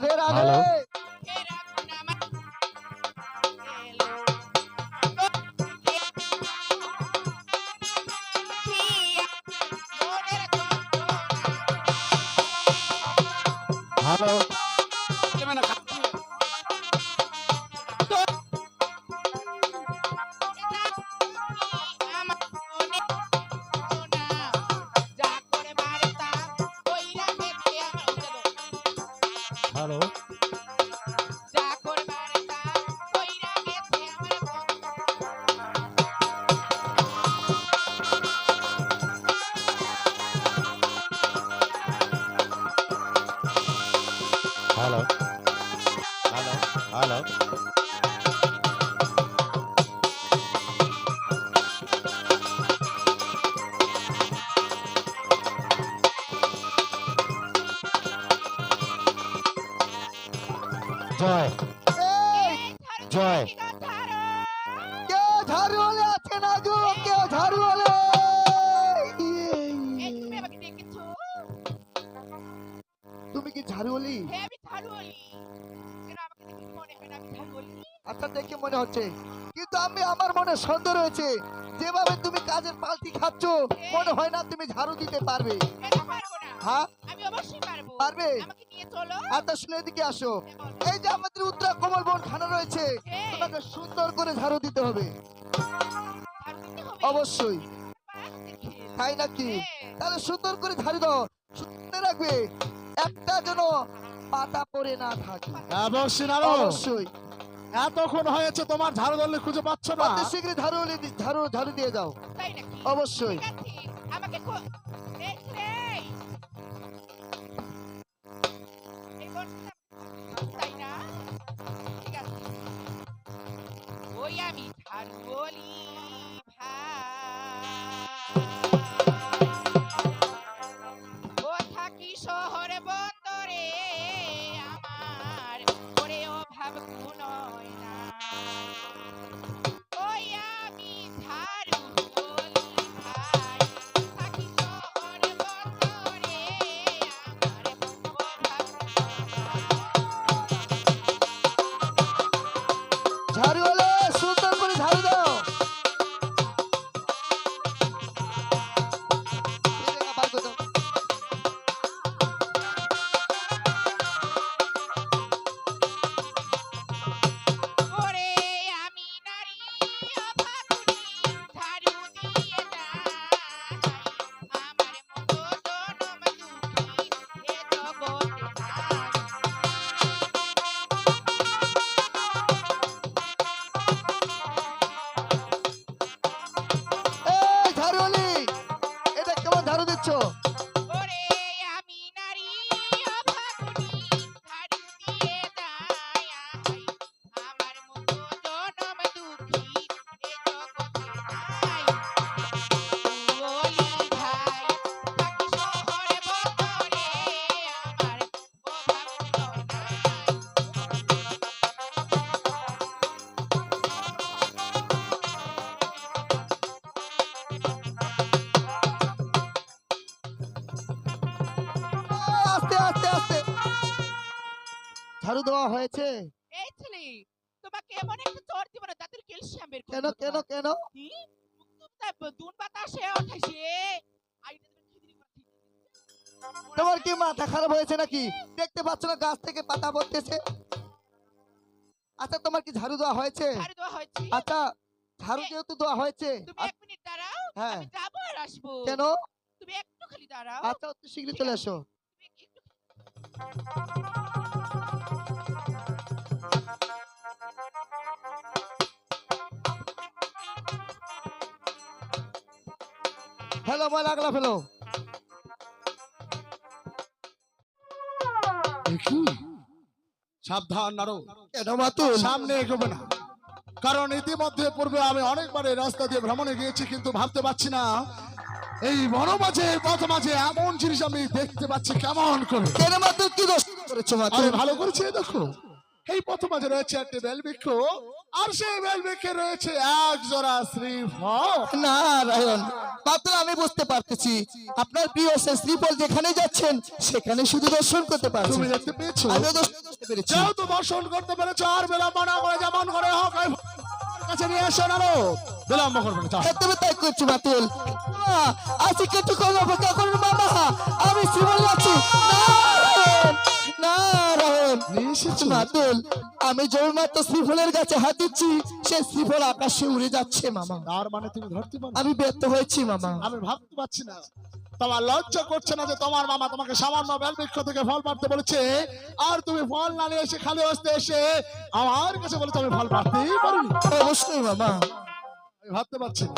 রাধে রাধে জয় কেউ ঝাড়ুয়ালে আছে না গো? তুমি কি ঝাড়ুয়ালি আচ্ছা দেখে মনে হচ্ছে। কিন্তু আমি আমার মনে সন্দেহ রয়েছে যেভাবে তুমি কাজের পাল্টি খাচ্ছ মনে হয় না তুমি ঝাড়ু দিতে পারবে। হ্যাঁ? অবশ্যই পারবে। আমাকে নিয়ে চলো। আচ্ছা শুনে এদিকে আসো। এই যে আমাদের উত্তরা কমল বন খানা রয়েছে হ্যাঁ, তোমাকে সুন্দর করে ঝাড়ু দিতে হবে। ঝাড়ু দিতে হবে। অবশ্যই। তাই নাকি? হ্যাঁ, তাহলে সুন্দর করে ঝাড়ু দাও। সুন্দর রাখবে একটা যেন পাতা পড়ে না থাকে। অবশ্যই নারো অবশ্যই। এতক্ষণ হয়েছে তোমার ঝাড়ু ধরলে খুঁজে পাচ্ছ না অতি শীঘ্রই ঝাড়ু ঝাড়ু ঝাড়ু দিয়ে যাও তাই নাকি? অবশ্যই আমাকে রে। ঝাড়ু দেওয়া হয়েছে? এই ছেলে তোমাকে এমন একটা চর দিব না দাঁতের ক্যালসিয়াম বের কেন কেন। কেন? দুন বাতাসে তোমার কি মাথা খারাপ হয়েছে নাকি? দেখতে পাচ্ছ না গাছ থেকে পাতা পড়তেছে। আচ্ছা তোমার কি ঝাড়ু দেওয়া হয়েছে? আচ্ছা ঝাড়ু যেহেতু দেওয়া হয়েছে তুমি আর- এক মিনিট দাঁড়াও হ্যাঁ। আমি আর আসব। কেন? তুমি একটু খালি দাঁড়াও। আচ্ছা শীঘ্রই চলে এসো। হ্যালো বল আগলা ফেলো। সাবধান নারো। সামনে এগোবে না। কারণ ইতিমধ্যে পূর্বে আমি অনেকবার এই রাস্তা দিয়ে ভ্রমণে গিয়েছি কিন্তু ভাবতে পারছি না। এই বড় মাঝে পথ মাঝে এমন জিনিস আমি দেখতে পাচ্ছি কেমন করে? কেন মাতুল কি দোষ করেছ মাতুল? আরে ভালো করেছে দেখো। এই পথ মাঝে রয়েছে একটি বেলবৃক্ষ আর সেই বেলবৃক্ষে রয়েছে এক জোড়া শ্রীফল। নারায়ণ মাতুল আমি বুঝতে পারতেছি। আপনার প্রিয় সে শ্রীপল যেখানে যাচ্ছেন সেখানে শুধু দর্শন করতে তুমি পারছেন দেখতে পেয়েছ? আমিও দর্শন করতে পেরেছি। যেহেতু দর্শন করতে পেরেছ আর বেলা না করে যেমন করে হোক কাছে নিয়ে এসো না বিলম্ব করবে না তুমি তাই করছ মাতুল। মা, আজকে একটু কম অপেক্ষা করুন মামা আমি শ্রীপল যাচ্ছি। নারায়ণ নারায়ণ। মাতুল আমি জয়মাত্র শ্রীফলের কাছে হাত দিচ্ছি। সে শ্রীফল আকাশে উড়ে যাচ্ছে মামা। তার মানে তুমি ধরতে পারো আমি ব্যর্থ হয়েছি মামা। আমি ভাবতে পারছি না। তোমার লজ্জা করছে না যে তোমার মামা তোমাকে সামান্য বেল থেকে ফল পাড়তে বলেছে? আর তুমি ফল না নিয়ে এসে খালি হস্তে এসে আমার কাছে বলে তুমি ফল পাড়তেই পারবি অবশ্যই মামা। আমি ভাবতে পারছি না।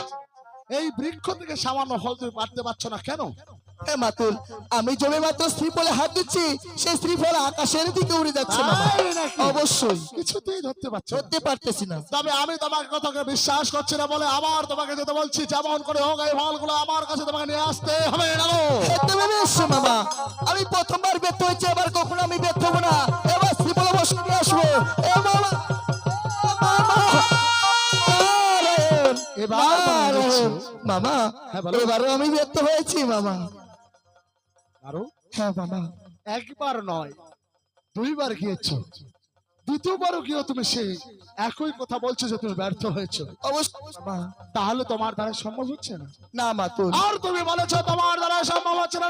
এই বৃক্ষ থেকে সামান্য ফল তুমি পাড়তে পারছ না কেন? মাতুল আমি জমে মাত্র শ্রীফলে হাত দিচ্ছি সেই শ্রীফল আকাশের দিকে উড়ে যাচ্ছে? অবশ্যই। কিছুতেই ধরতে পারছ। ধরতে পারতেছি না। তবে আমি তোমার কথাকে বিশ্বাস করছি না বলে আবার তোমাকে যেতে বলছি যেমন করে হোক এই ফলগুলো আমার কাছে তোমাকে নিয়ে আসতে হবে মামা। আমি প্রথমবার ব্যর্থ হয়েছে এবার কখনো আমি ব্যর্থ হব না। এবার শ্রীফল বসে নিয়ে আসব। এ। মামা। হ্যাঁ, এবারও আমি ব্যর্থ হয়েছি মামা। হ্যাঁ একবার নয় দুইবার গিয়েছো। দ্বিতীয়বারও গিয়েও তুমি সেই একই কথা বলছো যে তুমি ব্যর্থ হয়েছো। তাহলে তোমার দ্বারা সম্ভব হচ্ছে না? না মাতুল আর তুমি বলেছ তোমার দ্বারা সম্ভব হচ্ছে না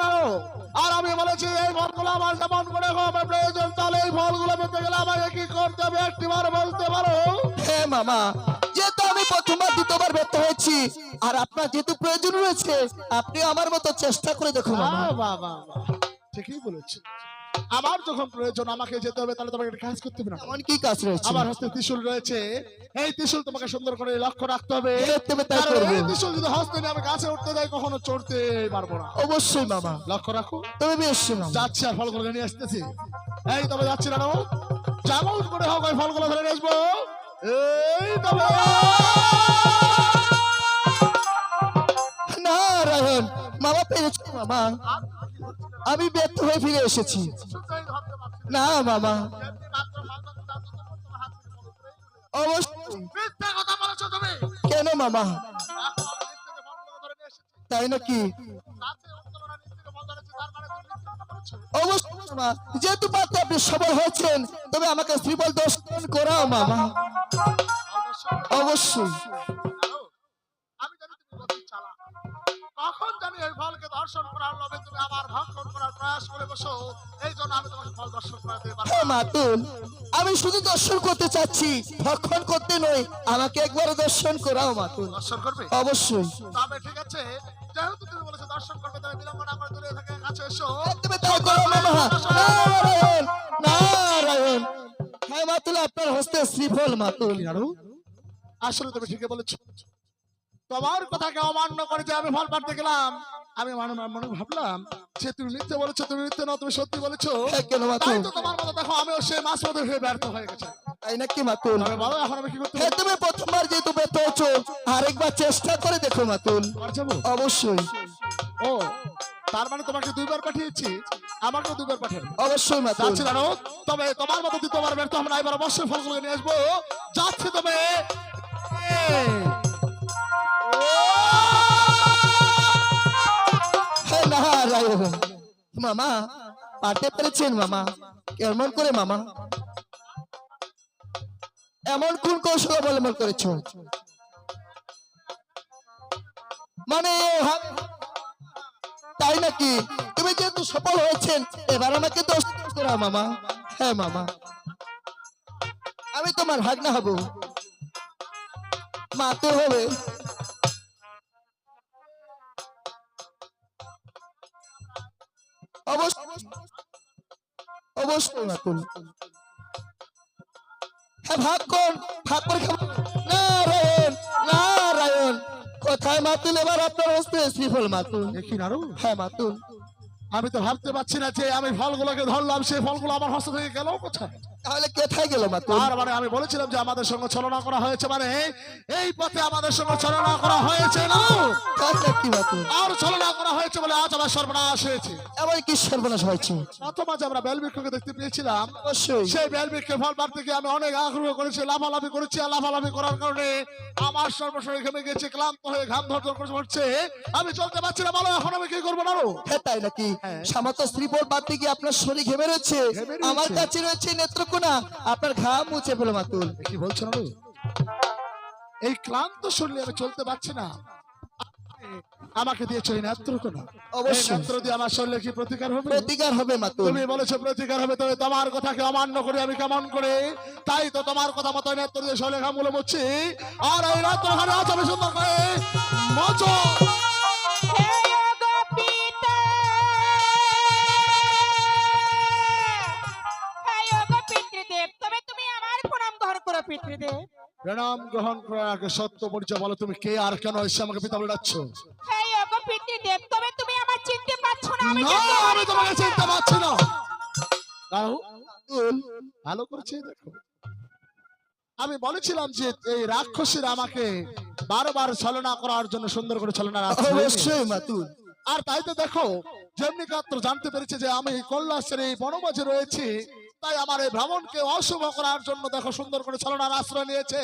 আর আমি বলেছি এই ফলগুলো আমার যেমন করে হবে প্রয়োজন তাহলে এই ফলগুলো পেতে গেলে আমাকে কি করতে হবে? একটিবার বলতে পারো। হ্যাঁ মামা। আমি প্রথমবার দ্বিতীয়বার ব্যর্থ হয়েছি। আর আপনার যেহেতু প্রয়োজন রয়েছে আপনি আমার মতো চেষ্টা করে দেখুন। ঠিকই বলেছ আমার যখন প্রয়োজন আমাকে যেতে হবে তাহলে তোমাকে কাজ করতে হবে না? এমন কি কাজ রয়েছে? আমার হস্তে ত্রিশূল রয়েছে। এই ত্রিশূল তোমাকে সুন্দর করে লক্ষ্য রাখতে হবে। ত্রিশূল যদি হস্তে নিয়ে আমি গাছে উঠতে যাই কখনো চড়তে পারব না। অবশ্যই মামা। লক্ষ্য রাখো। তবে বেশ যাচ্ছি আর ফলগুলো নিয়ে আসতেছি। এই তবে যাচ্ছি না যেমন করে হোক ওই ফলগুলো ধরে নিয়ে আসব। নারায়ণ মামা পেরেছি মামা আমি ব্যর্থ হয়ে ফিরে এসেছি। না, মামা। কেন, মামা। তাই নাকি। অবশ্যই যেহেতু পাত্রে আপনি সবল হয়েছেন, তবে আমাকে শ্রীবল দর্শন করাও, মামা। অবশ্যই। আমি জানি তুমি অতি চালাক। কখন জানি এই ফলকে দর্শন করার লোভে তুমি আমার ভক্ষণ করার প্রয়াস করে বসো। এই জন্য আমি তোমাকে ফল দর্শন করাতে পারব মাতুল আমি শুধু দর্শন করতে চাচ্ছি ভক্ষণ করতে নয় আমাকে একবার দর্শন করাও মাতুল দর্শন করবে? অবশ্যই। তবে ঠিক আছে যেহেতু তুমি বলেছ দর্শন করবে তবে বিলম্ব না করে দূরে থেকে কাছে এসো। তুমি তাই করো মামা নারায়ণ নারায়ণ। মাতুল আপনার হস্তে শ্রীফল মাতুল। আসলে তুমি ঠিকই বলেছ। তোমার কথাকে অমান্য করে যে আমি ফল পাড়তে গেলাম আমি মনে মনে ভাবলাম যে তুমি মিথ্যে বলেছ তুমি মিথ্যে না তুমি সত্যি বলেছ। হ্যাঁ, তাই তো তোমার মতো দেখো আমিও সেই মাছ মধ্যে হয়ে ব্যর্থ হয়ে গেছে। তাই নাকি মাতুল? তবে বলো এখন আমি কি করতে হ্যাঁ তুমি প্রথমবার যেহেতু ব্যর্থ হচ্ছো আরেকবার চেষ্টা করে দেখো মাতুল। অবশ্যই। ও তার মানে তোমাকে দুইবার পাঠিয়েছি আমাকেও দুইবার পাঠাবে। অবশ্যই মাতুল যাচ্ছি জানো তবে তোমার মতো দ্বিতীয়বার ব্যর্থ আমরা এবার অবশ্যই ফলগুলো নিয়ে আসব। যাচ্ছি তবে। মামা পারতে পেরেছেন মামা? কেমন করে মামা? এমন কোন কৌশল অবলম্বন করেছ? মানে তাই নাকি? তুমি যেহেতু সফল হয়েছেন, এবার আমাকে দোষ করা মামা। হ্যাঁ মামা। আমি তোমার ভাগনা হব। মারতে হবে। অবশ্যই মাতুল হ্যাঁ ভাগ কর। ভাগ করে খাব। নারায়ণ নারায়ণ। কোথায় মাতুল এবার আপনার হস্তে শ্রীফল মাতুল। দেখি নারু হ্যাঁ মাতুল। আমি তো ভাবতে পারছি না যে আমি ফলগুলোকে ধরলাম সেই ফলগুলো আমার হস্ত থেকে গেল কোথায়? তাহলে কোথায় গেল আর মানে আমি বলেছিলাম যে আমাদের সঙ্গে ছলনা করা হয়েছে মানে এই পথে আমাদের সঙ্গে ছলনা করা হয়েছে না? আর ছলনা করা হয়েছে বলে আজ আমার সর্বনাশ হয়েছে। এমন কি সর্বনাশ হয়েছে? প্রথম আজ আমরা বেলবৃক্ষকে দেখতে পেয়েছিলাম। অবশ্যই। সেই ফল গিয়ে আমি অনেক আগ্রহ করেছি লাফালাফি করেছি আর লাফালাফি করার কারণে আমার সর্বশরীর ঘেমে গেছে ক্লান্ত হয়ে ঘাম ধর করে পড়ছে। আমি চলতে পারছি না বলো এখন আমি কি করব না হ্যাঁ তাই নাকি? হ্যাঁ। সামাত্র স্ত্রীপর বাদ থেকে আপনার শরীর ঘেমে রয়েছে। আমার কাছে রয়েছে নেত্রকোনা আপনার ঘাম মুছে ফেলো মাতুল। কি বলছো না এই ক্লান্ত শরীরে আমি চলতে পারছি না। আমাকে অবশ্যই। অবশ্যই দিয়ে আমার শরীরে কি প্রতিকার হবে? প্রতিকার হবে মাতুল। তুমি বলেছ প্রতিকার হবে তবে তোমার কথাকে অমান্য করে আমি কেমন করে? তাই তো তোমার কথা মতো নেত্র দিয়ে শরীরে ঘামগুলো মুচ্ছি আর এই রাত্র ঘরে আমি সুন্দর করে। মজো! প্রণাম গ্রহণ করার আগে সত্য পরিচয় বলো তুমি কে আর কেন এসে আমাকে পিতা বলে ডাকছো? হে গো পিতৃদেব তবে তুমি আমার চিনতে পারছ না আমি আমি তোমাকে চিনতে পারছি না। রাহু ভালো করেছে দেখো। আমি বলেছিলাম যে এই রাক্ষসীরা আমাকে বারবার ছলনা করার জন্য সুন্দর করে ছলনা রাখছে। অবশ্যই মাতুল। আর তাই তো দেখো যেমনি কাত্র জানতে পেরেছে যে আমি এই বনমাঝে রয়েছি তাই আমার এই ভ্রমণকে অশুভ করার জন্য দেখো সুন্দর করে ছলনার আশ্রয় নিয়েছে।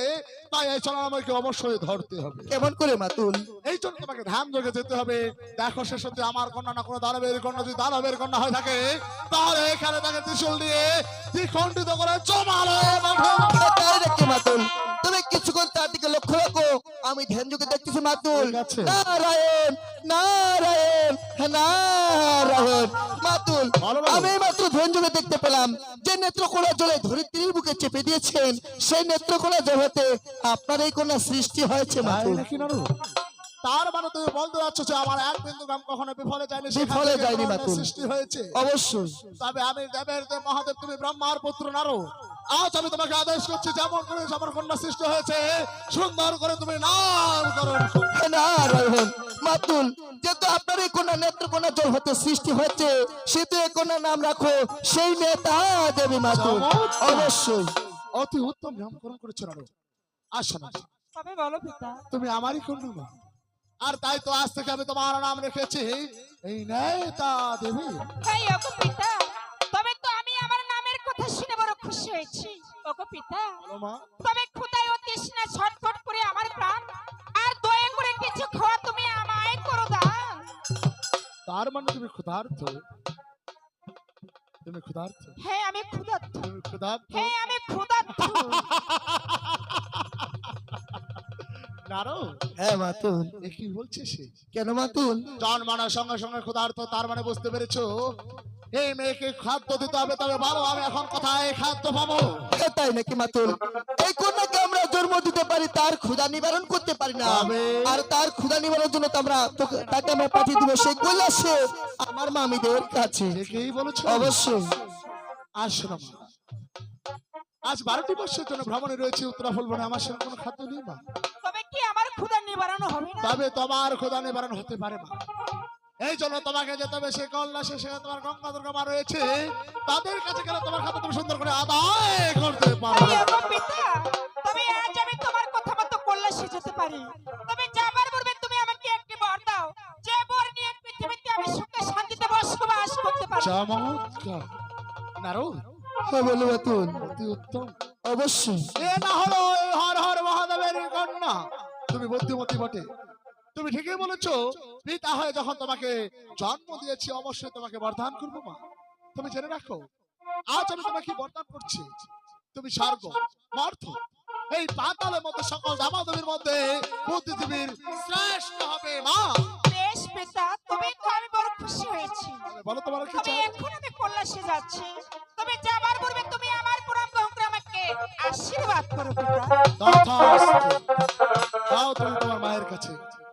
তাই এই ছলনা আমাকে অবশ্যই ধরতে হবে। কেমন করে মাতুল? এই জন্য তোমাকে ধ্যান যোগে যেতে হবে। দেখো শেষ সত্যি আমার কন্যা না কোনো দানবের কন্যা যদি দানবের কন্যা হয়ে থাকে তাহলে এখানে তাকে ত্রিশুল দিয়ে দ্বিখণ্ডিত করে জমালে মাতুল? তুমি কিছুক্ষণ তার দিকে লক্ষ্য রাখো। আমি ধ্যান যুগে দেখতেছি মাতুল। নারায়ণ নারায়ণ নারায়ণ। মাতুল। আমি মাত্র ধ্যান যুগে দেখতে পেলাম যে নেত্রকোনা জলে ধরিত্রীর বুকে চেপে দিয়েছেন। সেই নেত্রকোনা জগতে আপনার এই কোনা সৃষ্টি হয়েছে মাতুল। তার মানে তুমি বলতে যাচ্ছ যে আমার এক বিন্দু গ্রাম কখনো বিফলে যায়নি বিফলে যায়নি মাতুল। সৃষ্টি হয়েছে। অবশ্যই। তবে আমি দেবের দেব মহাদেব তুমি ব্রহ্মার পুত্র নারো। আজ আমি তোমাকে আদেশ করছি যেমন করে আমার কন্যা সৃষ্টি হয়েছে সুন্দর করে তুমি নামকরণ হ্যাঁ, নারায়ণ মাতুল যেহেতু আপনার এই কোনা নেত্রকোনা জল হতে সৃষ্টি হয়েছে কোনার নাম রাখো সেই নেতা দেবী মাতুল। অবশ্যই। অতি উত্তম নামকরণ করেছ নারো আসো না। তবে বলো পিতা। তুমি আমারই কন্যা না আর তাই তো আজ থেকে আমি তোমার নাম রেখেছি এই নেতা দেবী। হে পিতা। হয়েছি। ওগো পিতা তবে ক্ষুদায় ও তৃষ্ণা ছটফট করে আমার প্রাণ আর দয়া করে কিছু খাওয়া তুমি আমায় করো দান তার মানে তুমি ক্ষুধার্থ তুমি ক্ষুধার্থ হ্যাঁ আমি ক্ষুধার্ত। তুমি ক্ষুধার্থ হ্যাঁ আমি ক্ষুধার্ত। হ্যাঁ মাতুল। এ কি বলছে সে? কেন মাতুল? জন্মানোর সঙ্গে সঙ্গে ক্ষুধার্ত তার মানে বুঝতে পেরেছ? এই মেয়েকে খাদ্য দিতে হবে তবে ভালো আমি এখন কোথায় খাদ্য পাবো? তাই নাকি মাতুল। এই কন্যাকে আমরা জন্ম দিতে পারি তার ক্ষুধা নিবারণ করতে পারি না। আর তার ক্ষুধা নিবারণের জন্য আমরা তাকে আমরা পাঠিয়ে দিব সেই কৈলাসে। আমার মামিদের কাছে। অবশ্যই। আশ্রম আজ বারোটি বছর জন্য ভ্রমণে রয়েছে উত্তরা ফুলবনে। আমার সঙ্গে কোনো খাদ্য নেই মা। তবে কি আমার ক্ষুধা নিবারণ হবে তবে তোমার খোদা নিবারণ হতে পারে মা। এই জন্য তোমাকে যেতে হবে সে কল্যাশে সে তোমার গঙ্গা দুর্গা মা রয়েছে তাদের কাছে গেলে তোমার খাদ্য তুমি সুন্দর করে আদায় করতে তবে আজ আমি তোমার কথা মতো পারি। তবে যাবার পূর্বে তুমি আমাকে একটি বর দাও। যে বর নিয়ে পৃথিবীতে আমি সুখে শান্তিতে বসবাস করতে পারি চমৎকার নারো বলো অতি উত্তম। অবশ্যই। এ না হলো হর হর মহাদেবের কন্যা। তুমি বুদ্ধিমতী বটে। তুমি ঠিকই বলেছ পিতা হয়ে যখন তোমাকে জন্ম দিয়েছি অবশ্যই তোমাকে বরদান করব মা তুমি জেনে রাখো আজ আমি তোমাকে বরদান করছি তুমি স্বর্গ মর্থ এই পাতালের মধ্যে সকল দামাদবির মধ্যে বুদ্ধিজীবীর শ্রেষ্ঠ হবে মা বেশ পিতা তুমি তো আমি বড় খুশি হয়েছি বলো তোমার কি তবে চাই এখন আমি কল্যাশে যাচ্ছি তবে যাবার পূর্বে তুমি আমার প্রণাম গ্রহণ করে আমাকে আশীর্বাদ করো পিতা তথাস্তু। গেছে দেবর্ষী না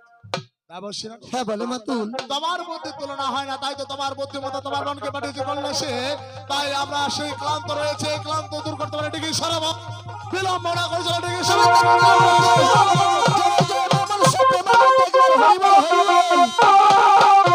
হ্যাঁ বলে মাতুল তোমার মধ্যে তুলনা হয় না তাই তো তোমার বুদ্ধি মতো তোমার মনকে পাঠিয়েছে কন্যা সে তাই আমরা সেই ক্লান্ত রয়েছে ক্লান্ত দূর করতে পারে ডিগ্রি সরব বিলম্ব মনে করেছিল ডিগ্রি সরব হরিবল হরিবল